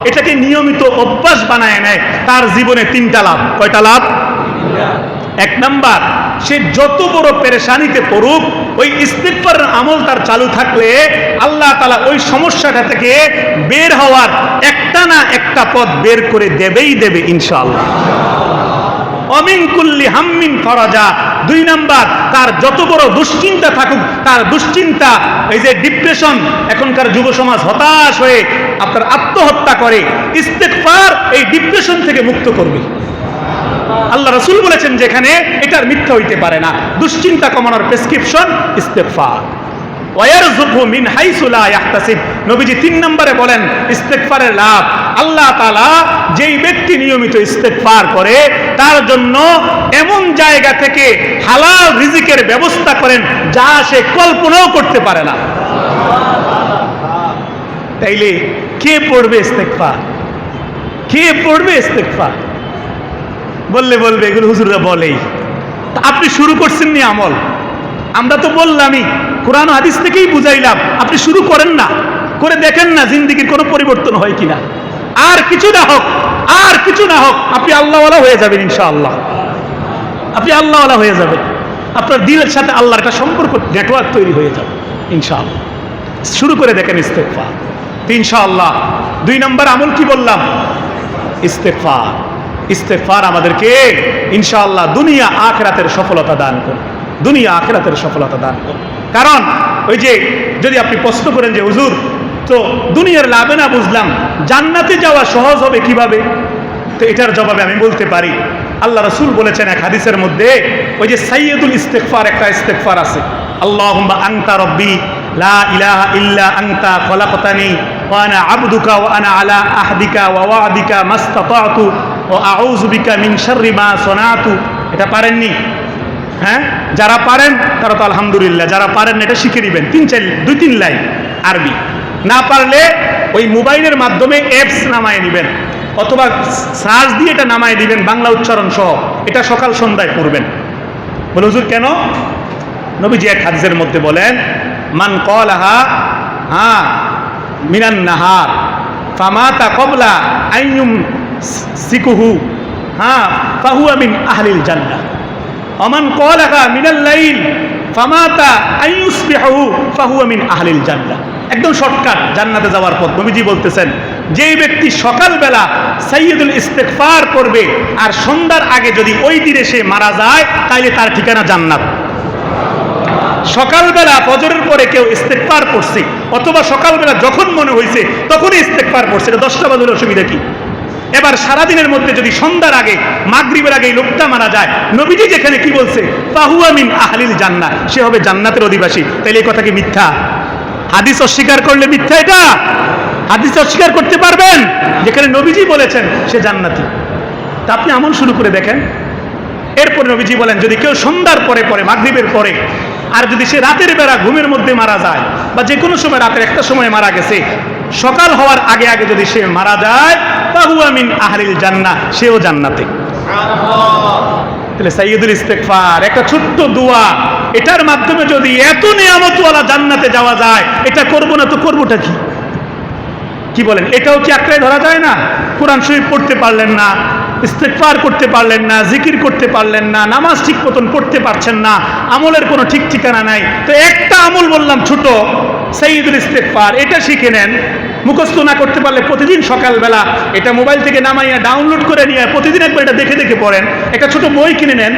এটাকে নিয়মিত অভ্যাস বানায় নেয়, তার জীবনে তিনটা লাভ। কয়টা লাভ? এক নাম্বার, সে যত বড় পেরেশানিতে পড়ুক, ওই ইস্তিকফার আমল তার চালু থাকলে আল্লাহ তালা ওই সমস্যাটা থেকে বের হওয়ার একটা না একটা পথ বের করে দেবেই দেবে ইনশাআল্লাহ। অমিন কুল্লি হাম্মিন ফরাজা। দুই নাম্বার, তার যত বড় দুশ্চিন্তা থাকুক, তার দুশ্চিন্তা, এই যে ডিপ্রেশন এখনকার যুব সমাজ হতাশ হয়ে আপনার আত্মহত্যা করে ইস্তেকফার এই ডিপ্রেশন থেকে মুক্ত করবে। আল্লাহ রসুল বলেছেন যেখানে এটার মিথ্যা হইতে পারে না। দুশ্চিন্তা কমানোর প্রেসক্রিপশন ইস্তেকফার ওয়ারযুকহু মিন হাইসু লা ইয়াহতাসিব। নবীজি তিন নম্বরে বলেন, ইস্তেগফারের লাভ। আল্লাহ তাআলা যেই ব্যক্তি নিয়মিত ইস্তেগফার করে, তার জন্য এমন জায়গা থেকে হালাল রিজিকের ব্যবস্থা করেন যা সে কল্পনাও করতে পারে না। তাইলে কে পড়বে ইস্তেগফার? কে পড়বে ইস্তেগফার? বললে বলবে, এগুলো হুজুররা বলেই। আপনি শুরু করছেন নি আমল? আমরা তো বললামই, কোরআন হাদিস থেকেই বুঝাইলাম, আপনি শুরু করেন না, করে দেখেন না জিন্দিগির কোনো পরিবর্তন হয় কিনা। আর কিছু না হোক, আর কিছু না হোক, আপনি আল্লাহওয়ালা হয়ে যাবেন ইনশাআল্লাহ। আপনি আল্লাহওয়ালা হয়ে যাবেন। আপনার দিলের সাথে আল্লাহর একটা সম্পর্ক নেটওয়ার্ক তৈরি হয়ে যাবে, ইনশাআল্লাহ। শুরু করে দেখেন ইস্তেকফা ইনশাআল্লাহ, দুই নম্বর আমল কি বললাম? ইস্তেকফার ইস্তেকফার আমাদেরকে, ইনশাআল্লাহ, দুনিয়া আখরাতের সফলতা দান করবে। দুনিয়া আখরাতের সফলতা দান করবে। কারণ, ওই যে, যদি আপনি প্রশ্ন করেন যে, হুজুর তো দুনিয়ার লাভে না বুঝলাম। জান্নাতে যাওয়া সহজ হবে কীভাবে? তো এটার জবাবে আমি বলতে পারি। আল্লাহ রসুল বলেছেন এক হাদিসের মধ্যে, ওই যে সাইয়দুল ইস্তেকফার একটা ইস্তেকফার আছে। আল্লাহুম্মা আনতা রব্বি, লা ইলাহা ইল্লা আনতা খলাকতানি, ওয়া আনা আবদুকা ওয়া আনা আলা আহদিকা ওয়া ওয়াদিকা মাস্তাতাতু, ওয়া আউযু বিকা মিন শাররি মা সনাতু। এটা পারেননি? হ্যাঁ? যারা পারেন, তারা তো আলহামদুলিল্লাহ, যারা পারেন, এটা শিখে নেবেন তিন চার, দুই তিন লাইন আরবি। না পারলে ওই মোবাইলের মাধ্যমে অ্যাপস নামায় নেবেন, অথবা সার্চ দিয়ে এটা নামায় দিবেন, বাংলা উচ্চারণ সহ। এটা সকাল সন্ধ্যায় পড়বেন। বলে হুজুর, কেন? নবীজি এক হাদিসের মধ্যে বলেন, মান কলাহা হ্যাঁ মিনান নাহার, ফামাতা কবলা আইনুম সিকুহু হ্যাঁ ফাহুয়া মিন আহলিল জান্নাহ। অমান কল কলাহা মিনাল লাইল, ফামাতা আইয়ুসবিহু ফাহুয়া আমিন আহলিল জান্নাহ। একদম শর্টকাট জান্নাতে যাওয়ার পথ। নবীজি বলতেছেন, যেই ব্যক্তি সকালবেলা সাইয়দুল ইস্তেগফার করবে আর সন্ধ্যার আগে যদি ওই দিনে সে মারা যায়, তাইলে তার ঠিকানা জান্নাত। সকালবেলা ফজরের পরে কেউ ইস্তেকবার পড়ছে অথবা সকালবেলা যখন মনে হয়েছে তখনই ইস্তেকবার পড়ছে এটা দশটা বাজলে অসুবিধা কি? এবার সারাদিনের মধ্যে যদি সন্ধ্যার আগে, মাগরিবের আগে লোকটা মারা যায়, নবীজি যেখানে কি বলছে? পাহুয়ামিন আহলিল জান্নাত সে হবে জান্নাতের অধিবাসী। তাইলে এই কথা কি মিথ্যা? হাদিস অস্বীকার করলে মিথ্যা এটা? হাদিস অস্বীকার করতে পারবেন? যেখানে নবীজি বলেছেন, সে জান্নাতি। তা আপনি আমল শুরু করে দেখেন। এরপর নবীজি বলেন, যদি কেউ সন্ধ্যার পরে পরে মাগরিবের পরে, আর যদি সে রাতের বেলা ঘুমের মধ্যে মারা যায়, বা যে কোনো সময় রাতের একটা সময় মারা গেছে, সকাল হওয়ার আগে আগে যদি সে মারা যায় তাহু আমিন আহরিল জান্না সেও জান্নাতে। তাহলে সাইয়দুল ইস্তেকফার একটা ছোট্ট দোয়া এটার মাধ্যমে যদি এত নিয়ামতওয়ালা জান্নাতে যাওয়া যায়, এটা করব না তো করবোটা কি? কি বলেন? এটাও কি আঁকড়ায় ধরা যায় না? কোরআন শরীফ পড়তে পারলেন না ইস্তেকফার করতে পারলেন না, জিকির করতে পারলেন না, নামাজ ঠিক মতন পড়তে পারছেন না, আমলের কোনো ঠিক ঠিকানা নাই। তো একটা আমল বললাম ছোট সঈদুল ইস্তেকফার এটা শিখে নেন। মুখস্থ না করতে পারলে প্রতিদিন সকালবেলা এটা মোবাইল থেকে নামাইয়া ডাউনলোড করে নিয়ে প্রতিদিন একবার এটা দেখে দেখে পড়েন। একটা ছোট বই কিনে নেন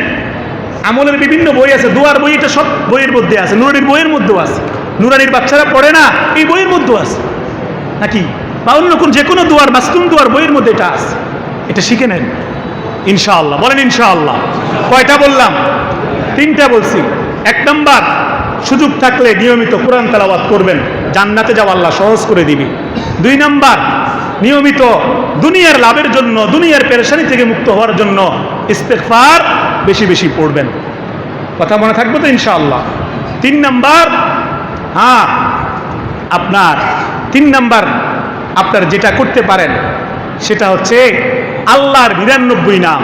আমলের বিভিন্ন বই আছে, দুয়ার বই, এটা সব বইয়ের মধ্যে আছে, নুরানির বইয়ের মধ্যেও আছে। নুরানির বাচ্চারা পড়ে না, এই বইয়ের মধ্যেও আছে। নাকি? বা অন্য কোন যে কোনো দুয়ার মাস্তুম দুয়ার বইয়ের মধ্যে এটা আছে। এটা শিখে নেন। ইনশাআল্লাহ, বলেন ইনশাআল্লাহ। কয়টা বললাম? তিনটা বলছি। এক নম্বর, সুযোগ থাকলে নিয়মিত কোরআন তেলাওয়াত করবেন। জান্নাতে যাওয়া আল্লাহ, সহজ করে দিবি। দুই নাম্বার, নিয়মিত দুনিয়ার লাভের জন্য, দুনিয়ার পেরেশানি থেকে মুক্ত হওয়ার জন্য ইস্তেকফার বেশি বেশি পড়বেন। কথা মনে থাকবে তো ইনশাআল্লাহ। তিন নাম্বার হ্যাঁ আপনার তিন নাম্বার, আপনার যেটা করতে পারেন, সেটা হচ্ছে আল্লাহর নিরানব্বই নাম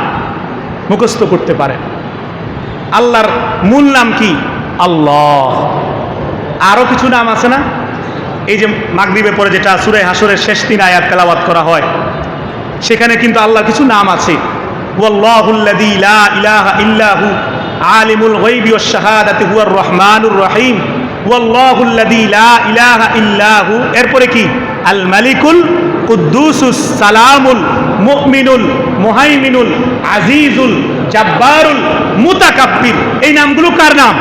মুখস্থ করতে পারেন। আল্লাহর মূল নাম কি? আল্লাহ। আরও কিছু নাম আছে না? এই যে মাগরিবে পরে যেটা সুরে হাসরের শেষ দিন আয়াত তেলাওয়াত করা হয়, সেখানে কিন্তু আল্লাহর কিছু নাম আছে। আলিমুল গায়বি ওয়াশ শাহাদাতি হুয়ার রহমানুর রহিম। ইল্লাহু, এরপরে কি? আল মালিকুল কুদ্দুসুস সালামুল মুমিনুল মুহাইমিনুল আজিজুল জাব্বারুল মুতাকাব্বির। এই নামগুলো কার নাম?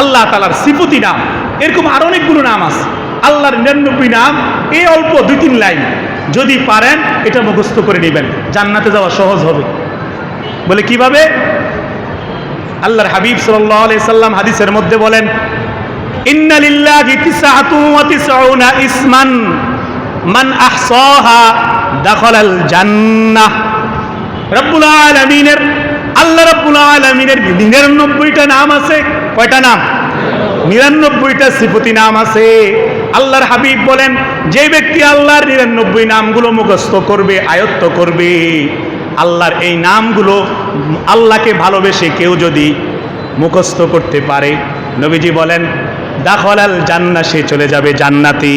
আল্লাহ তালার সিফতি নাম। এরকম আরও অনেকগুলো নাম আছে। আল্লাহর নিরানব্বই নাম এই অল্প দুই তিন লাইন। যদি পারেন এটা মুখস্থ করে নেবেন। জান্নাতে যাওয়া সহজ হবে। বলে কীভাবে? আল্লাহর হাবিব আলাইহি সাল্লাম হাদিসের মধ্যে বলেন আল্লাহ নাম আছে। কয়টা নাম? নিরানব্বইটা সিফতি নাম আছে। আল্লাহর হাবিব বলেন যে ব্যক্তি আল্লাহর নিরানব্বই নামগুলো মুখস্থ করবে, আয়ত্ত করবে, আল্লাহর এই নামগুলো আল্লাহকে ভালোবেসে কেউ যদি মুখস্থ করতে পারে, নবীজি বলেন দাখলাল জান্না সে চলে যাবে জান্নাতি।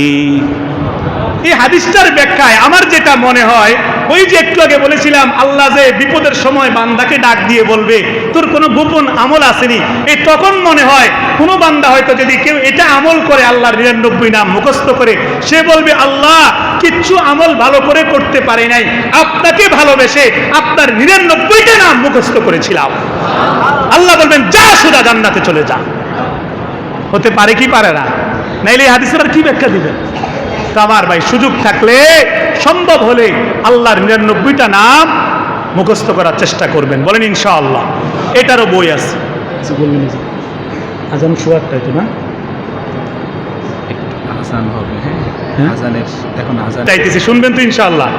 এই হাদিসটার ব্যাখ্যায় আমার যেটা মনে হয় ওই যে একটু আগে বলেছিলাম, আল্লাহ যে বিপদের সময় বান্দাকে ডাক দিয়ে বলবে, তোর কোনো গোপন আমল আসেনি। এই তখন মনে হয় কোনো বান্দা হয়তো যদি কেউ এটা আমল করে আল্লাহর নিরানব্বই নাম মুখস্থ করে, সে বলবে, আল্লাহ, কিচ্ছু আমল ভালো করে করতে পারে নাই। আপনাকে ভালোবেসে আপনার নিরানব্বইটা নাম মুখস্থ করেছিলাম। আল্লাহ বলবেন, যা সুদা জান্নাতে চলে যা। হতে পারে কি পারে না? নাইলে হাদিসের আর কি ব্যাখ্যা দিবেন? তো আমার ভাই, সুযোগ থাকলে সম্ভব হলে আল্লাহর নিরানব্বইটা নাম মুখস্থ করার চেষ্টা করবেন। বলেন ইনশাআল্লাহ। এটারও বই আছে। কিছু বলবেন আজান সোয়ারটাই তো না? আজান হবে হ্যাঁ? হ্যাঁ? আজানের এখন আজান চাইতেছি শুনবেন তো ইনশাআল্লাহ।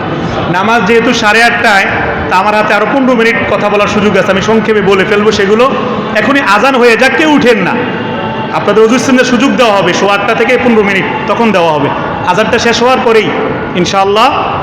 নামাজ যেহেতু সাড়ে আটটায় তা আমার হাতে আরও পনেরো মিনিট কথা বলার সুযোগ আছে আমি সংক্ষেপে বলে ফেলব সেগুলো। এখনই আজান হয়ে যাক কেউ উঠেন না। আপনাদের অজুর সিনের সুযোগ দেওয়া হবে শো আটটা থেকে পনেরো মিনিট তখন দেওয়া হবে। আজানটা শেষ হওয়ার পরেই ইনশাআল্লাহ।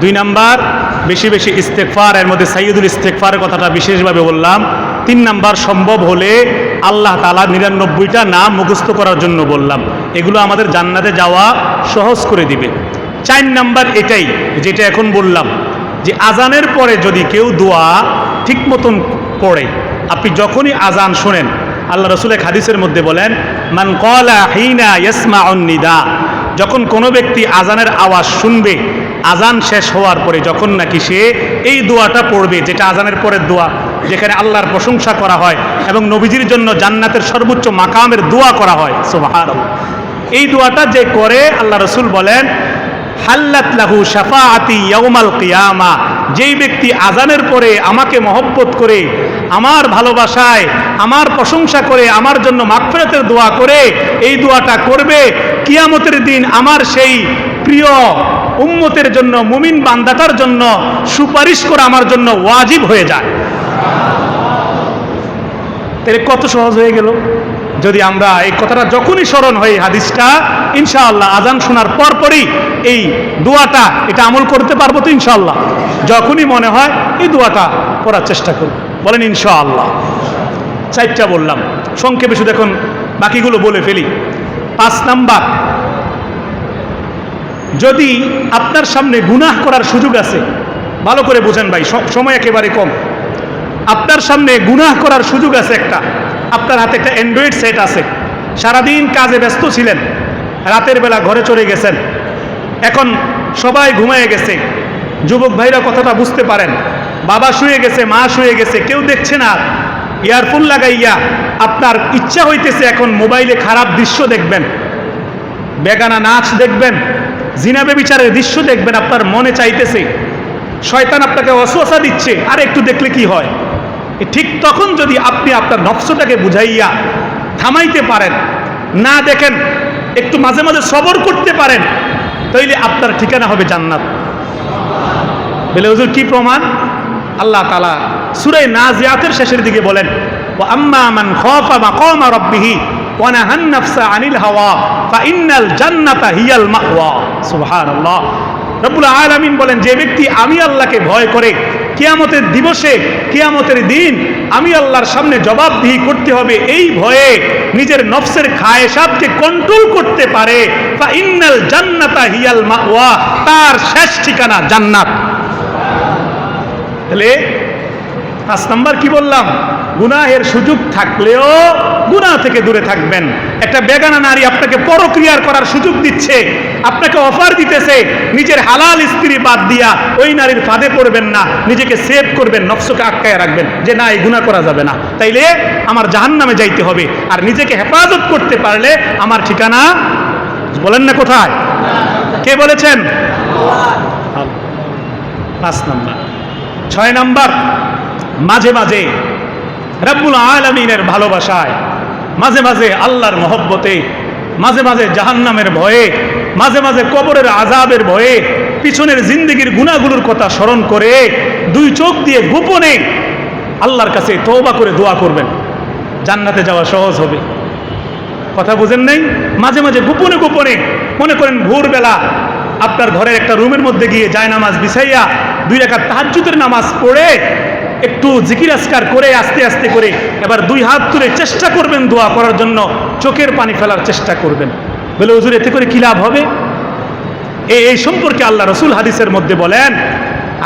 দুই নাম্বার, বেশি বেশি ইস্তেকফার এর মধ্যে সাইয়দুল ইস্তেকফারের কথাটা বিশেষভাবে বললাম। তিন নাম্বার, সম্ভব হলে আল্লাহ তালা নিরানব্বইটা নাম মুখস্থ করার জন্য বললাম। এগুলো আমাদের জান্নাতে যাওয়া সহজ করে দিবে। চার নাম্বার এটাই, যেটা এখন বললাম, যে আজানের পরে যদি কেউ দোয়া ঠিক মতন পড়ে আপনি যখনই আজান শোনেন, আল্লাহ রসুলের হাদিসের মধ্যে বলেন, মান কলা হিনা ইসমা অন্নিদা যখন কোনো ব্যক্তি আজানের আওয়াজ শুনবে আজান শেষ হওয়ার পরে যখন নাকি সে এই দোয়াটা পড়বে, যেটা আজানের পরের দোয়া, যেখানে আল্লাহর প্রশংসা করা হয় এবং নবীজির জন্য জান্নাতের সর্বোচ্চ মাকামের দোয়া করা হয় সোহার এই দোয়াটা যে করে আল্লাহ রসুল বলেন, হাল্লাত লাহু শাফাআতি ইয়াউমাল কিয়ামা যেই ব্যক্তি আজানের পরে আমাকে মহব্বত করে, আমার ভালোবাসায়, আমার প্রশংসা করে, আমার জন্য মাগফিরাতের দোয়া করে, এই দোয়াটা করবে, কিয়ামতের দিন আমার সেই প্রিয় উম্মতের জন্য, মুমিন বান্দাটার জন্য সুপারিশ করা আমার জন্য ওয়াজিব হয়ে যায়। তাহলে কত সহজ হয়ে গেল? যদি আমরা এই কথাটা যখনই স্মরণ হয় হাদিসটা, ইনশাআল্লাহ আজান শোনার পরপরই এই দোয়াটা, এটা আমল করতে পারব তো ইনশাআল্লাহ। যখনই মনে হয় এই দোয়াটা করার চেষ্টা করব। বলেন ইনশাআল্লাহ। চারটা বললাম। সংক্ষেপে শুধু এখন বাকিগুলো বলে ফেলি। পাঁচ নাম্বার যদি আপনার সামনে গুনাহ করার সুযোগ আছে, ভালো করে বোঝেন ভাই সময় একেবারে কম। আপনার সামনে গুনাহ করার সুযোগ আছে একটা, আপনার হাতে একটা অ্যান্ড্রয়েড সেট আছে। সারাদিন কাজে ব্যস্ত ছিলেন, রাতের বেলা ঘরে চলে গেছেন। এখন সবাই ঘুমিয়ে গেছে, যুবক ভাইরা কথাটা বুঝতে পারেন। বাবা শুয়ে গেছে, মা শুয়ে গেছে, কেউ দেখছে না। ইয়ারফোন লাগাইয়া আপনার ইচ্ছা হইতেছে এখন মোবাইলে খারাপ দৃশ্য দেখবেন। বেগানা নাচ দেখবেন জিনাবে বিচারের দৃশ্য দেখবেন, আপনার মনে চাইতেছে। শয়তান আপনাকে অসুয়াশা দিচ্ছে, আর একটু দেখলে কি হয়? ঠিক তখন যদি আপনি আপনার নকশটাকে বুঝাইয়া থামাইতে পারেন, না দেখেন, একটু মাঝে মাঝে সবর করতে পারেন, তাইলে আপনার ঠিকানা হবে জান্নাত। বলে হুজুর, কি প্রমাণ? আল্লাহ তালা সুরাই নাজিয়াতের শেষের দিকে বলেন ও আম্মা মান খাফা মাকামা রাব্বিহি। ওয়া নাহান নাফসা আনিল হাওয়া ফা ইন্নাল জান্নাতা হিয়াল মাওয়া সুবহানাল্লাহ। রব্বুল আলামিন বলেন, যে ব্যক্তি আমি আল্লাহকে ভয় করে, কিয়ামতের দিবসে, কিয়ামতের দিন আমি আল্লাহর সামনে জবাবদিহি করতে হবে, এই ভয়ে নিজের নফসের খায়েশাতকে কন্ট্রোল করতে পারে। ফা ইন্নাল জান্নাতা হিয়াল মাওয়া তার শেষ ঠিকানা জান্নাত। তাহলে পাঁচ নাম্বার কি বললাম? গুনাহের সুযোগ থাকলেও গুনাহ থেকে দূরে থাকবেন। একটা বেগানা নারী আপনাকে পরক্রিয়ার করার সুযোগ দিচ্ছে, আপনাকে অফার দিতেছে, নিজের হালাল স্ত্রী বাদ দিয়া ওই নারীর ফাঁদে পড়বেন না, নিজেকে সেভ করবেন, নফসকে আটকায় রাখবেন যে না, এই গুনাহ করা যাবে না। তাইলে আমার জাহান নামে যাইতে হবে আর নিজেকে হেফাজত করতে পারলে আমার ঠিকানা বলেন না কোথায়? কে বলেছেন? পাঁচ নাম্বার। ছয় নাম্বার, মাঝে মাঝে রব্বুল আলমিনের ভালোবাসায়, মাঝে মাঝে আল্লাহর মহব্বতে, মাঝে মাঝে জাহান্নামের ভয়ে, মাঝে মাঝে কবরের আজাবের ভয়ে, পিছনের জিন্দগির গুণাগুলোর কথা স্মরণ করে দুই চোখ দিয়ে গোপনে আল্লাহর কাছে তওবা করে দোয়া করবেন। জান্নাতে যাওয়া সহজ হবে। কথা বুঝেন নাই? মাঝে মাঝে গোপনে গোপনে মনে করেন ভোরবেলা আপনার ঘরের একটা রুমের মধ্যে গিয়ে যায় নামাজ বিছাইয়া দুই রেখা তাহাজ্জুদের নামাজ পড়ে একটু জিকির আসকার করে, আস্তে আস্তে করে, এবার দুই হাত তুলে চেষ্টা করবেন দোয়া করার জন্য, চোখের পানি ফেলার চেষ্টা করবেন। বলে হুজুর, এতে করে কি লাভ হবে? এই সম্পর্কে আল্লাহ রসুল হাদিসের মধ্যে বলেন,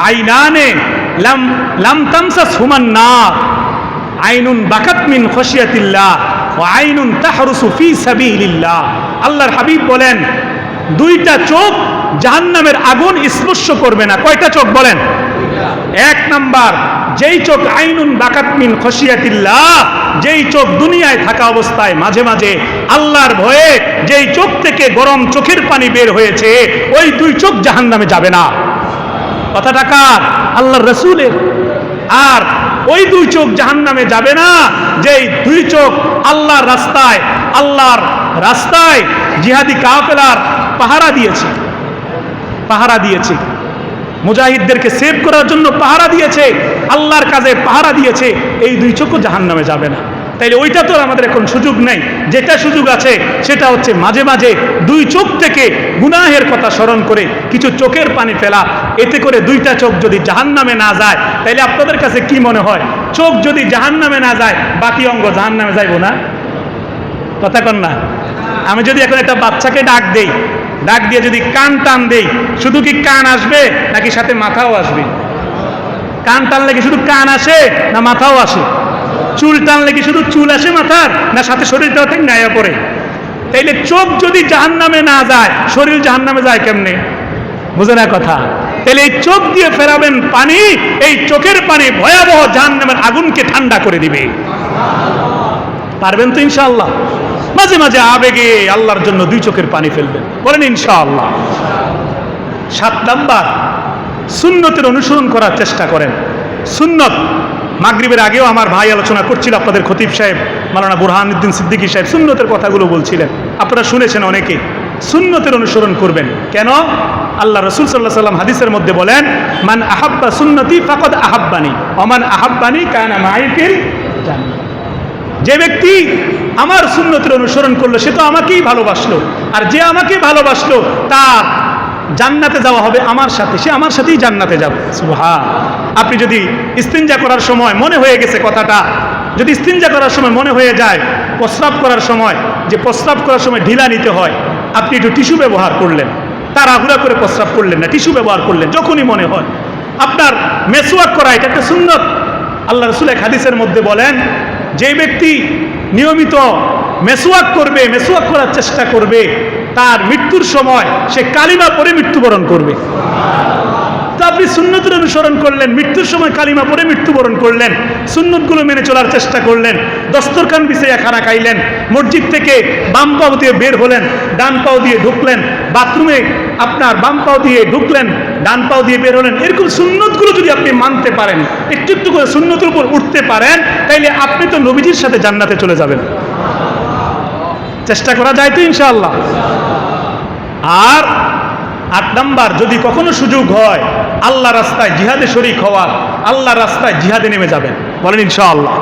আইনানে লাম লাম তামসা সুমান না আইনুন বাকাত মিন খসিয়াতিল্লাহ ও আইনুন তাহরুসু ফি সাবিলিল্লাহ। আল্লাহর হাবিব বলেন, দুইটা চোখ জাহান্নামের আগুন স্পর্শ করবে না। কয়টা চোখ বলেন? এক নাম্বার যেই চোখ আইনুন বাকাত মিন খসিয়াতিল্লাহ যেই চোখ দুনিয়ায় থাকা অবস্থায় মাঝে মাঝে আল্লাহর ভয়ে যেই চোখ থেকে গরম চোখের পানি বের হয়েছে, ওই দুই চোখ জাহান্নামে যাবে না। কথাটা কার? আল্লাহর রসুলের। আর ওই দুই চোখ জাহান্নামে যাবে না, যেই দুই চোখ আল্লাহর রাস্তায় আল্লাহর রাস্তায় জিহাদি কাফেলার পাহারা দিয়েছে। পাহারা দিয়েছে। মুজাহিদদেরকে সেভ করার জন্য পাহারা দিয়েছে। আল্লাহর কাজে পাহারা দিয়েছে, এই দুই চোখও জাহান্নামে যাবে না। তাইলে ওইটা তো আমাদের এখন সুযোগ নেই। যেটা সুযোগ আছে, সেটা হচ্ছে মাঝে মাঝে দুই চোখ থেকে গুনাহের কথা স্মরণ করে কিছু চোখের পানি ফেলা। এতে করে দুইটা চোখ যদি জাহান্নামে না যায়, তাইলে আপনাদের কাছে কি মনে হয়? চোখ যদি জাহান্নামে না যায়, বাকি অঙ্গ জাহান্নামে যাইব না? কথা কন না। আমি যদি এখন একটা বাচ্চাকে ডাক দেই, ডাক দিয়ে যদি কান টান দেই, শুধু কি কান আসবে, নাকি সাথে মাথাও আসবে? কান টানলে কি শুধু কান আসে না মাথাও আসে? চুল টানলে কি শুধু চুল আসে মাথার? না সাথে শরীরটাও ঠিক গায়ে পড়ে তাইলে চোখ যদি জাহান্নামে না যায়, শরীর জাহান্নামে যায় কেমনে? বুঝে না কথা? তাহলে এই চোখ দিয়ে ফেরাবেন পানি, এই চোখের পানি ভয়াবহ জাহান্নামের আগুনকে ঠান্ডা করে দিবে। পারবেন তো ইনশাআল্লাহ? মাঝে মাঝে আবেগে আল্লাহর জন্য দুই চোখের পানি ফেলবেন। বলেন ইনশাআল্লাহ। সাত নাম্বার। সুন্নতের অনুসরণ করার চেষ্টা করেন। সুন্নত, মাগরিবের আগেও আমার ভাই আলোচনা করছিল আপনাদের খতিব সাহেব, মালানা বুরহানুদ্দিন সিদ্দিকী সাহেব, সুন্নতের কথাগুলো বলছিলেন। আপনারা শুনেছেন অনেকে, সুন্নতের অনুসরণ করবেন। কেন? আল্লাহ রসুল সাল্লাহ সাল্লাম হাদিসের মধ্যে বলেন, মান আহাব্বা সুন্নতি ফাকদ আহাব্বানি, অমান আহাব্বানি কানা মাইফিল যে ব্যক্তি আমার সুন্নতের অনুসরণ করল, সে তো আমাকেই ভালোবাসলো। আর যে আমাকে ভালোবাসলো, তার জান্নাতে যাওয়া হবে আমার সাথে, সে আমার সাথেই জান্নাতে যাবে। সুহা আপনি যদি ইস্তিনজা করার সময় মনে হয়ে গেছে কথাটা, যদি ইস্তিনজা করার সময় মনে হয়ে যায়, প্রস্রাব করার সময়, যে প্রস্রাব করার সময় ঢিলা নিতে হয়, আপনি একটু টিস্যু ব্যবহার করলেন তার তাড়াহুড়া করে প্রস্রাব করলেন না, টিস্যু ব্যবহার করলেন, যখনই মনে হয়। আপনার মেসোয়াক করা এটা একটা সুন্নত। আল্লাহ রসুল এক হাদিসের মধ্যে বলেন, যে ব্যক্তি নিয়মিত মেসোয়াক করবে মেসোয়াক করার চেষ্টা করবে তার মৃত্যুর সময় সে কালিমা পরে মৃত্যুবরণ করবে। তো আপনি সুন্নতের অনুসরণ করলেন, মৃত্যুর সময় কালিমা পরে মৃত্যুবরণ করলেন, সুন্নতগুলো মেনে চলার চেষ্টা করলেন, দস্তরখান বিছাইয়া খানা খাইলেন, মসজিদ থেকে বাম পাও দিয়ে বের হলেন, ডান পাও দিয়ে ঢুকলেন, বাথরুমে আপনার বাম পাও দিয়ে ঢুকলেন, ডান পাও দিয়ে বের হলেন। এরকম সুন্নতগুলো যদি আপনি মানতে পারেন, একটু একটু করে সুন্নতের উপর উঠতে পারেন, তাইলে আপনি তো নবীজির সাথে জান্নাতে চলে যাবেন। চেষ্টা করা যায় তো ইনশাআল্লাহ। আর আট নাম্বার, যদি কখনো সুযোগ হয়, আল্লাহ রাস্তায় জিহাদে শরিক হওয়ার, আল্লাহ রাস্তায় জিহাদে নেমে যাবেন। বলেন ইনশাআল্লাহ।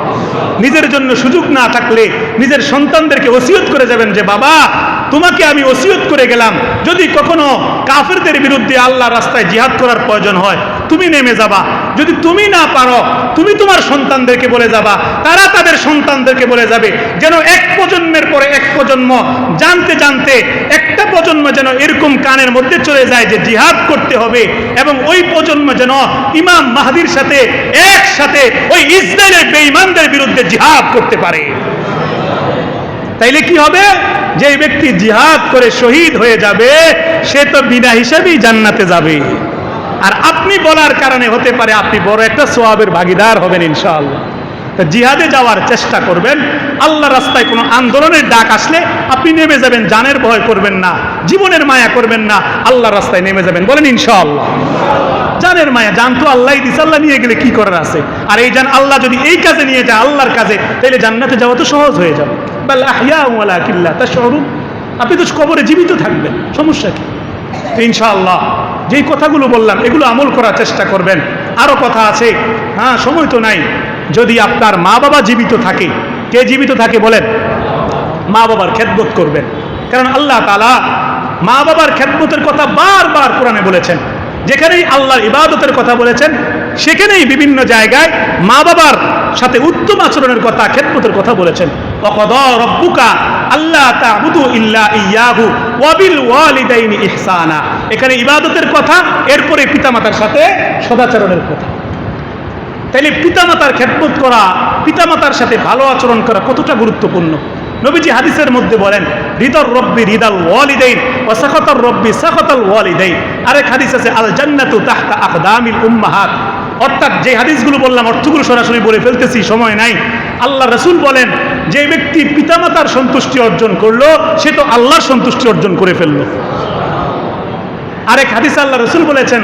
নিজের জন্য সুযোগ না থাকলে নিজের সন্তানদেরকে ওসিয়ত করে যাবেন যে, বাবা, তোমাকে আমি ওসিয়ত করে গেলাম। যদি কখনো কাফেরদের বিরুদ্ধে আল্লাহ রাস্তায় জিহাদ করার প্রয়োজন হয় তুমি নেমে যাবা। যদি তুমি না পারো, তুমি তোমার সন্তানদেরকে বলে যাবা। তারা তাদের সন্তানদেরকে বলে যাবে যেন এক প্রজন্মের পরে এক প্রজন্ম জানতে জানতে একটা প্রজন্ম যেন এরকম কানের মধ্যে চলে যায় যে জিহাদ করতে হবে এবং ওই প্রজন্ম যেন ইমাম মাহাদির সাথে একসাথে ওই ইসরায়েলের বেঈমানদের বিরুদ্ধে জিহাদ করতে পারে। তাইলে কি হবে? যে ব্যক্তি জিহাদ করে শহীদ হয়ে যাবে, সে তো বিনা হিসাবেই জান্নাতে যাবে। আর আপনি বলার কারণে হতে পারে আপনি বড় একটা সোয়াবের ভাগিদার হবেন ইনশাআল্লাহ। জিহাদে যাওয়ার চেষ্টা করবেন। আল্লাহ রাস্তায় কোনো আন্দোলনের ডাক আসলে আপনি নেমে যাবেন, জানের ভয় করবেন না, জীবনের মায়া করবেন না আল্লাহ রাস্তায় নেমে যাবেন। বলেন ইনশাআল্লাহ। জানের মায়া, জান তো আল্লাহ দিস আল্লাহ নিয়ে গেলে কি করার আছে? আর এই জান আল্লাহ যদি এই কাজে নিয়ে যায়, আল্লাহর কাজে তাহলে জান্নাতে যাওয়া তো সহজ হয়ে যাবে। বাল কিল্লা তা শহরুম আপনি তো কবরে জীবিত থাকবেন, সমস্যা কি? ইনশাআল্লাহ। যেই কথাগুলো বললাম, এগুলো আমল করার চেষ্টা করবেন। আরও কথা আছে। হ্যাঁ সময় তো নাই। যদি আপনার মা বাবা জীবিত থাকে, কে জীবিত থাকে বলেন? মা বাবার খেদমত করবেন। কারণ আল্লাহ তালা মা বাবার খেদমতের কথা বারবার কোরআনে বলেছেন। যেখানেই আল্লাহর ইবাদতের কথা বলেছেন, সেখানেই বিভিন্ন জায়গায় মা বাবার সাথে উত্তম আচরণের কথা, খেদমতের কথা বলেছেন। এখানে ইবাদতের কথা, এরপরে পিতামাতার সাথে সদাচরণের কথা। তাইলে পিতামাতার খেদমত করা, পিতামাতার সাথে ভালো আচরণ করা কতটা গুরুত্বপূর্ণ? নবীজি হাদিসের মধ্যে বলেন হৃদর রব্বি হৃদাল ওয়ালিদাইন ও সাখতর রব্বি সাখতাল ওয়ালিদাইন। আরেক হাদিস আছে, আল জান্নাতু তাহতা আখদামিল উম্মাহাত। অর্থাৎ যে হাদিসগুলো বললাম, অর্থগুলো সরাসরি বলে ফেলতেছি, সময় নাই। আল্লাহ রসুল বলেন, যে ব্যক্তি পিতামাতার সন্তুষ্টি অর্জন করল, সে তো আল্লাহর সন্তুষ্টি অর্জন করে ফেলল। আরেক হাদিস আল্লাহ রসুল বলেছেন,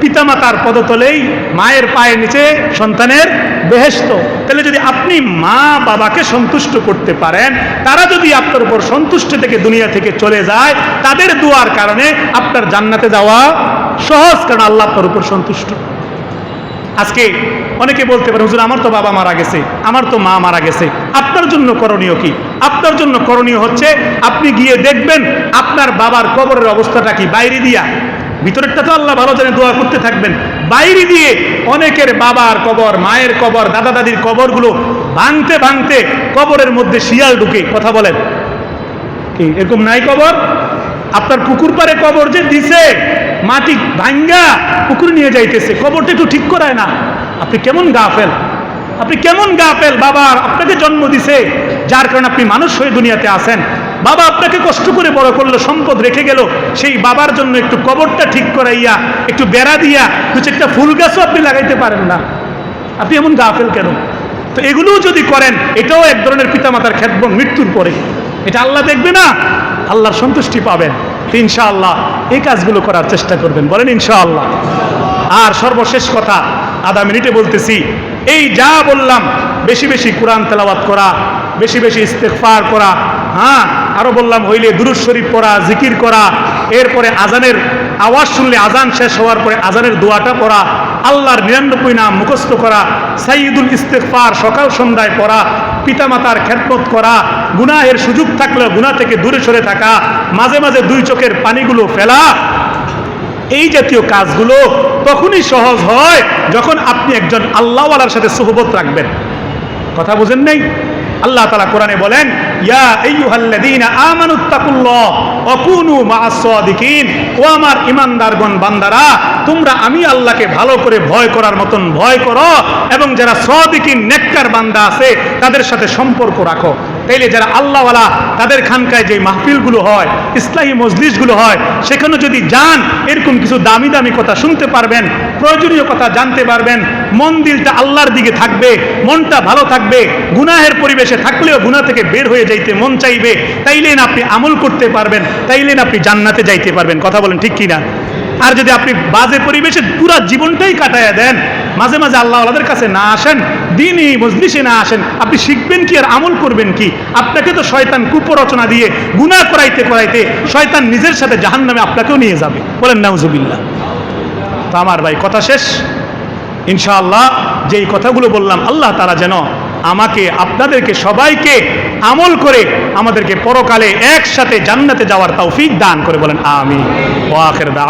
পিতামাতার পদতলেই মায়ের পায়ের নিচে সন্তানের বেহেস্ত তাহলে যদি আপনি মা বাবাকে সন্তুষ্ট করতে পারেন, তারা যদি আপনার উপর সন্তুষ্ট থেকে দুনিয়া থেকে চলে যায়, তাদের দুয়ার কারণে আপনার জান্নাতে যাওয়া সহজ, কারণ আল্লাহ আপনার উপর সন্তুষ্ট। আজকে অনেকে বলতে পারে, হুজুর, আমার তো বাবা মারা গেছে, আমার তো মা মারা গেছে, আপনার জন্য করণীয় কি? আপনার জন্য করণীয় হচ্ছে, আপনি গিয়ে দেখবেন আপনার বাবার কবরের অবস্থাটা কি, বাইরে দিয়া। ভিতরেরটা তো আল্লাহ ভালো জানে, দোয়া করতে থাকবেন। বাইরে দিয়ে অনেকের বাবার কবর, মায়ের কবর, দাদা দাদির কবরগুলো ভাঙতে ভাঙতে কবরের মধ্যে শিয়াল ঢুকে, কথা বলেন। কি, এরকম নাই কবর? আপনার পুকুর পারে কবর যে দিছে মাটি ভাঙ্গা পুকুর নিয়ে যাইতেছে, কবরটা একটু ঠিক করায় না। আপনি কেমন গাফেল? আপনি কেমন গাফেল? বাবা, আপনাকে জন্ম দিছে, যার কারণে আপনি মানুষ হয়ে দুনিয়াতে আসেন বাবা, আপনাকে কষ্ট করে বড় করল, সম্পদ রেখে গেল। সেই বাবার জন্য একটু কবরটা ঠিক করাইয়া, একটু বেড়া দিয়া কিছু একটা ফুল গাছও আপনি লাগাইতে পারেন না। আপনি এমন গা গাফেল কেন? তো এগুলোও যদি করেন, এটাও এক ধরনের পিতামাতার ক্ষেত্র মৃত্যুর পরে। এটা আল্লাহ দেখবে না, আল্লাহর সন্তুষ্টি পাবেন। ইনশাআল্লাহ এই কাজগুলো করার চেষ্টা করবেন। বলেন ইনশাআল্লাহ। আর সর্বশেষ কথা, আধা মিনিটে বলতেছি, এই যা বললাম, বেশি বেশি কোরআন তেলাওয়াত করা, বেশি বেশি ইস্তেকফার করা হ্যাঁ আরও বললাম, হইলে দুরুজ শরীফ পড়া, জিকির করা, এরপরে আজানের আওয়াজ শুনলে আজান শেষ হওয়ার পরে আজানের দোয়াটা পড়া, আল্লাহর নিরানব্বই নাম মুখস্থ করা সাইয়দুল ইস্তেকফার সকাল সন্ধ্যায় পড়া পিতামাতার খ্যাতমত করা, গুনাহের সুযোগ থাকলে গুনাহ থেকে দূরে সরে থাকা, মাঝে মাঝে দুই চোখের পানিগুলো ফেলা, এই জাতীয় কাজগুলো তখনই সহজ হয় যখন আপনি একজন আল্লাহওয়ালার সাথে সুহবত রাখবেন। কথা বুঝেন নেই? আল্লাহ তালা কোরআনে বলেন, ইয়া আইয়ুহাল্লাযীনা আমানুত্তাকুল্লাহ ওয়া কুনু মা'আস ও আমার ইমানদারগণ, বান্দারা, তোমরা আমি আল্লাহকে ভালো করে ভয় করার মতন ভয় করো এবং যারা সদিকিন, নেককার বান্দা আছে, তাদের সাথে সম্পর্ক রাখো। তাইলে যারা আল্লাহওয়ালা তাদের খানকায় যে মাহফিলগুলো হয় ইসলামী মজলিসগুলো হয়, সেখানে যদি যান, এরকম কিছু দামি দামি কথা শুনতে পারবেন, প্রয়োজনীয় কথা জানতে পারবেন, মন দিলটা আল্লাহর দিকে থাকবে, মনটা ভালো থাকবে, গুনাহের পরিবেশে থাকলেও গুনাহ থেকে বের হয়ে যাইতে মন চাইবে তাইলেন আপনি আমল করতে পারবেন তাইলেন আপনি জান্নাতে যাইতে পারবেন, কথা বলেন ঠিক কিনা? আর যদি আপনি বাজে পরিবেশে পুরো জীবনটাই কাটাইয়া দেন, মাঝে মাঝে আল্লাহ আল্লাহদের কাছে না আসেন, দিনই মজলিসে না আসেন, আপনি শিখবেন কি আর আমল করবেন কি? আপনাকে তো শয়তান কুপরচনা দিয়ে, গুনাহ করাইতে করাইতে শয়তান নিজের সাথে জাহান্নামে আপনাকেও নিয়ে যাবে। বলেন, নাউজুবিল্লাহ। তো আমার ভাই, কথা শেষ? ইনশাআল্লাহ, যেই কথাগুলো বললাম, আল্লাহ তারা যেন আমাকে, আপনাদেরকে সবাইকে আমল করে আমাদেরকে পরকালে একসাথে জান্নাতে যাওয়ার তৌফিক দান করে বলেন আমি ওয়াখের দা